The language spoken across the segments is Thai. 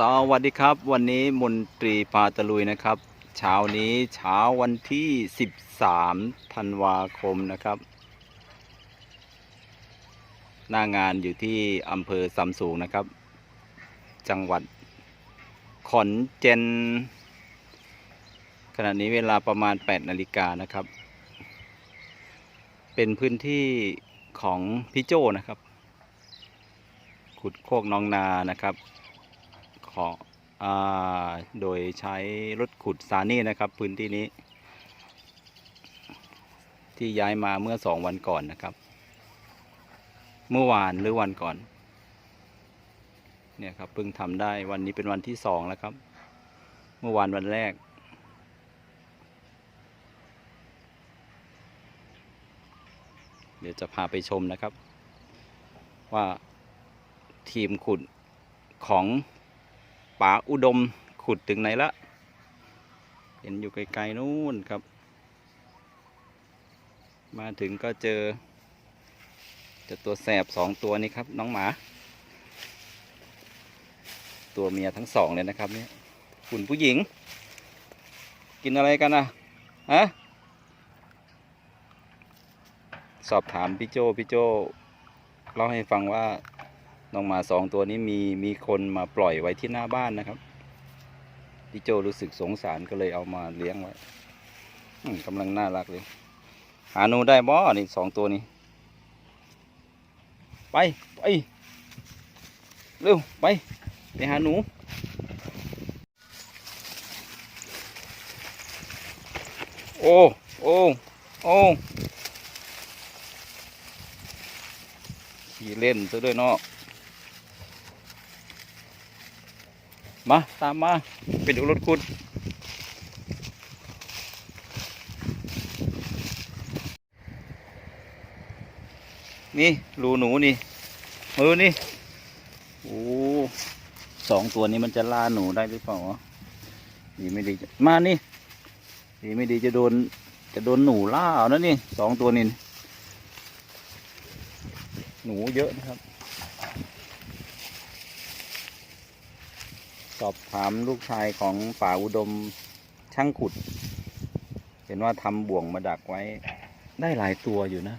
สวัสดีครับ วันนี้มนตรีพาตะลุยนะครับ เช้านี้เช้าวันที่ 13 ธันวาคมนะครับ หน้างานอยู่ที่อำเภอสำสูงนะครับ จังหวัดขอนเจน ขณะนี้เวลาประมาณ 8 นาฬิกานะครับ เป็นพื้นที่ของพี่โจนะครับ ขุดโคกน้องนานะครับ ขออโดยใช้รถขุดซานี่นะครับ พื้นที่นี้ ที่ย้ายมาเมื่อสองวันก่อนนะครับ เมื่อวานหรือวันก่อน เนี่ยครับเพิ่งทำได้วันนี้เป็นวันที่สองแล้วครับ เมื่อวานวันแรกเดี๋ยวจะพาไปชมนะครับ ว่าทีมขุดของ ป่าอุดมขุดถึงไหนละ เห็นอยู่ไกลๆนู่นครับ มาถึงก็เจอเจะตัวแสบสองตัวนี้ครับ น้องหมา ตัวเมียทั้งสองเลยนะครับเนี่ยคุณผู้หญิง กินอะไรกันนะฮะสอบถามพี่โจพี่โจเล่าให้ฟังว่า น้องหมาสองตัวนี้มีมีคนมาปล่อยไว้ที่หน้าบ้านนะครับพี่โจรู้สึกสงสารก็เลยเอามาเลี้ยงไว้กำลังน่ารักเลย หาหนูได้บ่นี่สองตัวนี้ ไป ไป เร็ว ไป ไปหาหนู โอ้ โอ้ โอ้ขี่เล่นซะด้วยเนาะ มา ตามมาไปดูรถคุณนี่รูหนูนี่มือนี่โอ้สองตัวนี้มันจะล่าหนูได้หรือเปล่าดีไม่ดีมานี่ดีไม่ดีจะโดนจะโดนหนูล่าเอานะนี่สองตัวนี้หนูเยอะนะครับ อบถามลูกชายของป่าอุดมช่างขุด เห็นว่าทำบ่วงมาดักไว้ ได้หลายตัวอยู่นะ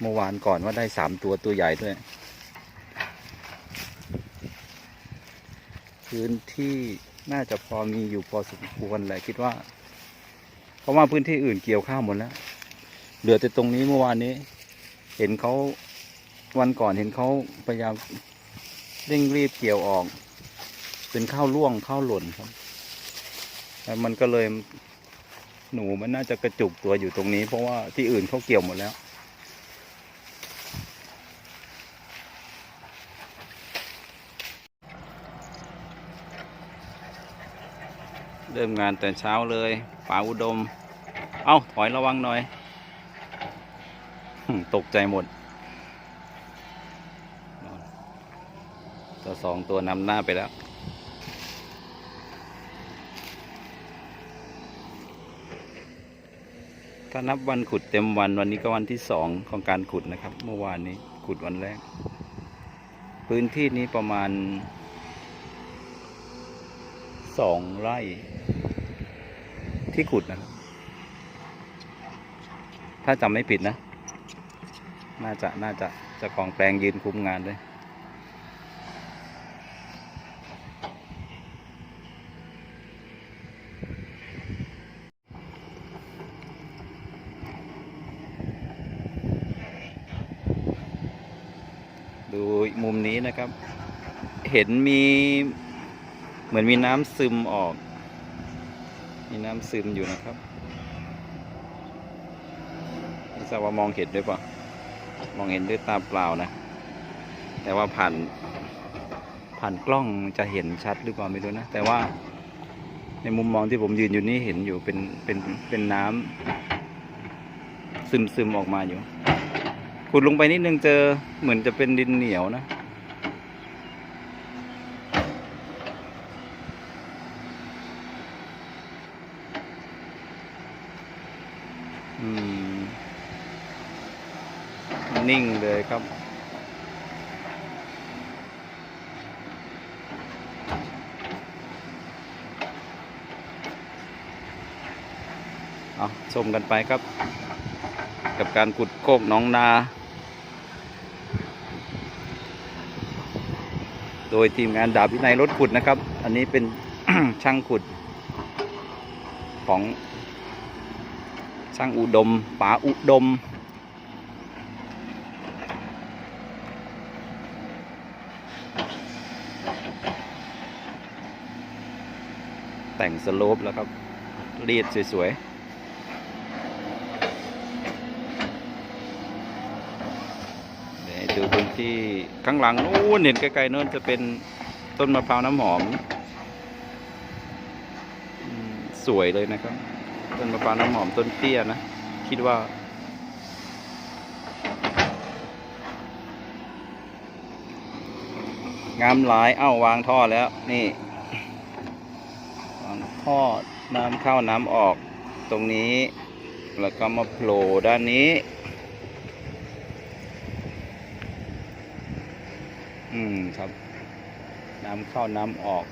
เมื่อวานก่อนว่าได้สามตัวตัวใหญ่ด้วย พื้นที่น่าจะพอมีอยู่พอสมควรแหละคิดว่า เพราะว่าพื้นที่อื่นเกี่ยวข้าวหมดแล้ว เหลือแต่ตรงนี้เมื่อวานนี้ เห็นเขาวันก่อนเห็นเขาพยายามเร่งรีบเกี่ยวออก เป็นข้าวล่วงข้าวหล่นครับแล้วมันก็เลยหนูมันน่าจะกระจุกตัวอยู่ตรงนี้ เพราะว่าที่อื่นเขาเกี่ยวหมดแล้วเริ่มงานแต่เช้าเลยป่าอุดม เอ้า ถอยระวังหน่อย ตกใจหมด ตัวสองตัวนำหน้าไปแล้ว ถ้านับวันขุดเต็มวันวันนี้ก็วันที่สองของการขุดนะครับ เมื่อวานนี้ขุดวันแรก พื้นที่นี้ประมาณสองไร่ ที่ขุดนะครับ ถ้าจำไม่ผิดนะ น่าจะน่าจะจะของแปลงยืนคุมงานด้วย ดูมุม นะครับ เห็นมีเหมือนมีน้ำซึมออก มีน้ำซึมอยู่นะครับไม่ทราบว่ามองเห็นด้วยปะมองเห็นด้วยตาเปล่านะ แต่ว่าผ่านผ่านกล้องจะเห็นชัดหรือเปล่าไม่รู้นะ แต่ว่าในมุมมองที่ผมยืนอยู่นี่เห็นอยู่เป็นเป็นเป็นน้ำซึมซึมออกมาอยู่ขุดลงไปนิดนึงเจอเหมือนจะเป็นดินเหนียวนะ นิ่งเลยครับ เอาชมกันไปครับ กับการขุดโคกน้องนา โดยทีมงานดาบวินัยรถขุดนะครับ อันนี้เป็นช่างขุดของ ช่างอุดมป๋าอุดม แต่งสโลปแล้วครับ รีดสวยๆเดี๋ยวให้ดูพื้นที่ข้างหลังนู้นเห็นไกลๆนู้นจะเป็นต้นมะพร้าวน้ำหอม สวยเลยนะครับ ต้นมะพร้าวน้ำหอมต้นเตี้ยนะ คิดว่า งามหลาย เอ้าวางท่อแล้ว นี่ วางท่อน้ำเข้าน้ำออกตรงนี้ แล้วก็มาโผล่ด้านนี้ อืมครับ น้ำเข้าน้ำออก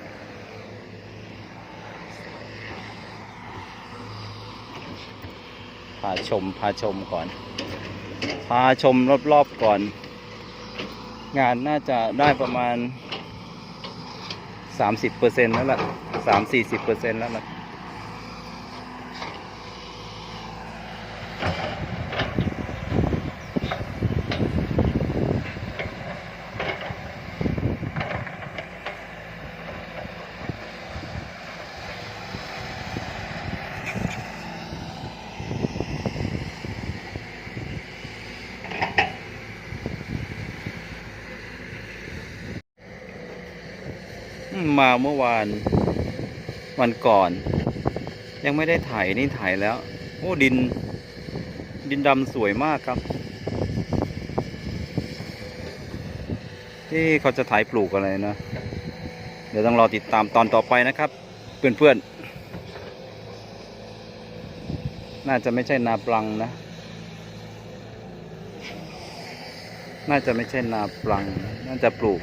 พาชมพาชมก่อน พาชมรอบๆก่อน งานน่าจะได้ประมาณสามสิบเปอร์เซ็นต์แล้วล่ะสามสี่สิบเปอร์เซ็นต์แล้วล่ะ มาเมื่อวานวันก่อน ยังไม่ได้ถ่ายนี่ถ่ายแล้ว โอ้ดิน ดินดำสวยมากครับที่เขาจะถ่ายปลูกอะไรนะ เดี๋ยวต้องรอติดตามตอนต่อไปนะครับ เพื่อนๆ น่าจะไม่ใช่นาปลังนะ น่าจะไม่ใช่นาปลัง น่าจะปลูก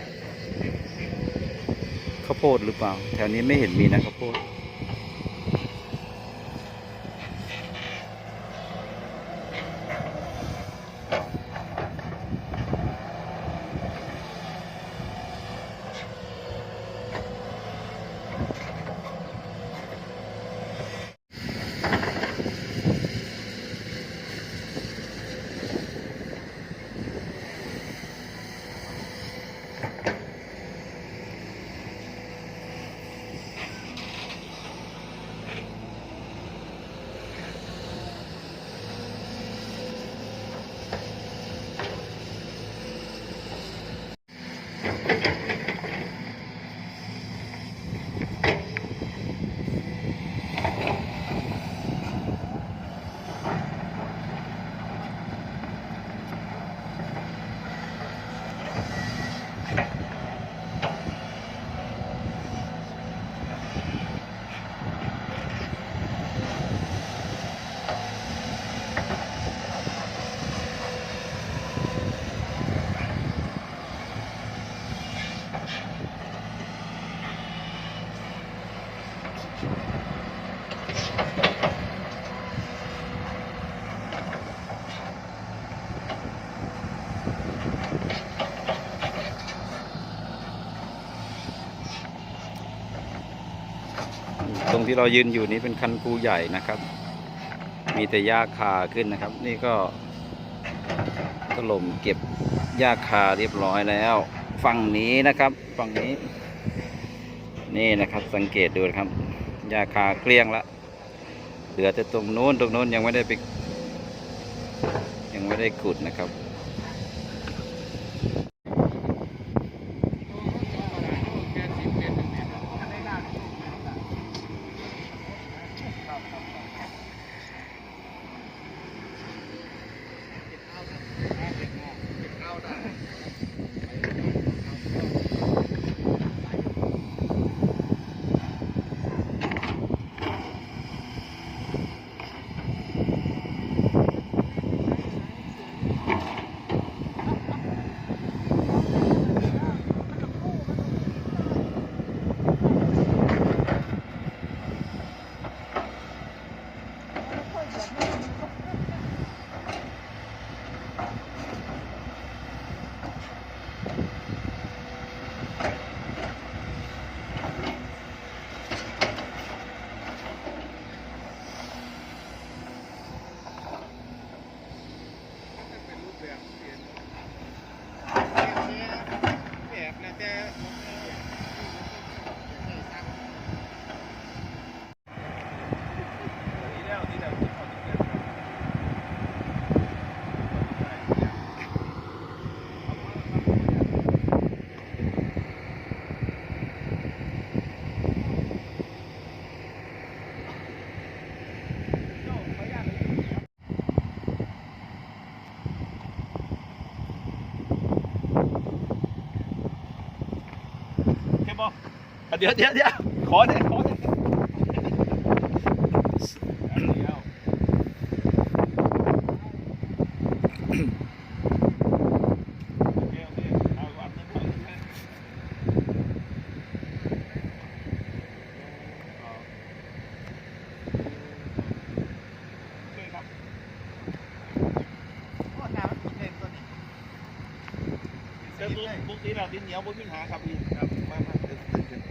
โพดหรือเปล่า แถวนี้ไม่เห็นมีนะข้าวโพด ที่เรายืนอยู่นี้เป็นคันคูใหญ่นะครับ มีแต่หญ้าคาขึ้นนะครับ นี่ก็ถล่มเก็บหญ้าคาเรียบร้อยแล้วฝั่งนี้นะครับฝั่งนี้ นี่นะครับสังเกตดูนะครับหญ้าคาเกลี้ยงละเหลือแต่ตรงโน้นตรงโน้นยังไม่ได้ไปยังไม่ได้ขุดนะครับ เดี๋ยวเดี๋ยวเดี๋ยวขอเนี่ยขอเนี่ยอันเดียวเคโอเคเอาอันหนึงก่อนนะโอเคครับเดี๋ยวปกติเราดินเหนียวบนมีปัญหาครับพี่ครับมามาเดี๋ยวเดี๋ยวเดี๋ยว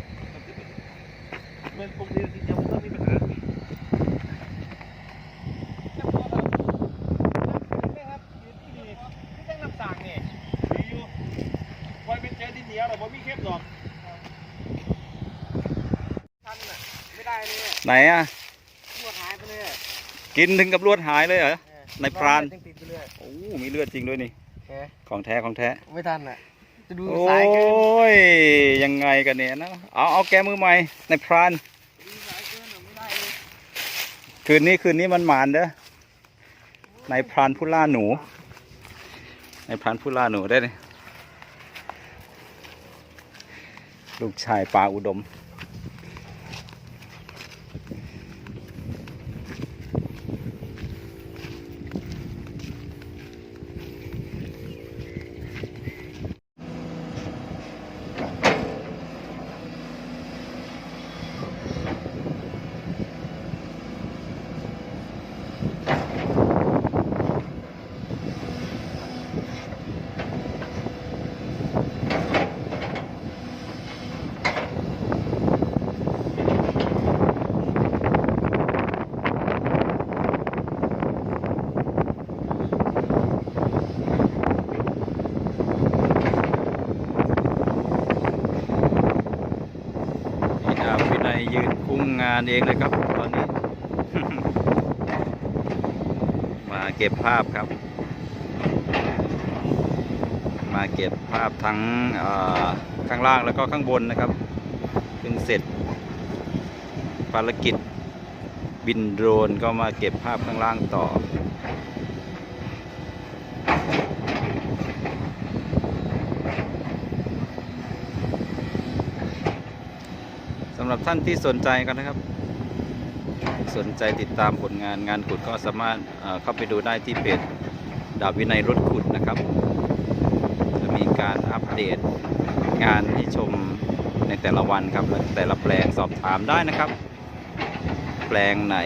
เมื่อปกติดินเหนียวมันต้องมีปัญหาพี่ดีอยู่ไว้เป็นเจอดินเหนียวเราบ่มีเข้มดอกไหนอะกินถึงกับลวดหายเลยเหรอในพรานติดไปเรื่อยโอ้มีเลือดจริงด้วยนี่แหมของแท้ของแท้ ไม่ทันอะ จะดูโอ้สายเกินยยังไงกันเนี่ยนะเอาเอาแกมือใหม่ในพราน ดูสายเกินอไม่ได้เลยคืนนี้คืนนี้มันหมานเด้อในพรานผู้ล่าหนู ในพรานผู้ล่าหนูได้เลยลูกชายปลาอุดม พี่ดาบวินัยยืนคุ้มงานเองเลยครับตอนนี้ มาเก็บภาพครับ มาเก็บภาพทั้งข้างล่างแล้วก็ข้างบนนะครับเพิ่งเสร็จภารกิจบินโดรนก็มาเก็บภาพข้างล่างต่อำหรับท่านที่สนใจกันนะครับ สนใจติดตามผลงานงานขุดก็สามารถเข้าไปดูได้ที่เพจดาบวินัยรถขุดนะครับ จะมีการอัปเดตงานให้ชมในแต่ละวันครับและแต่ละแปลงสอบถามได้นะครับ แปลงไหน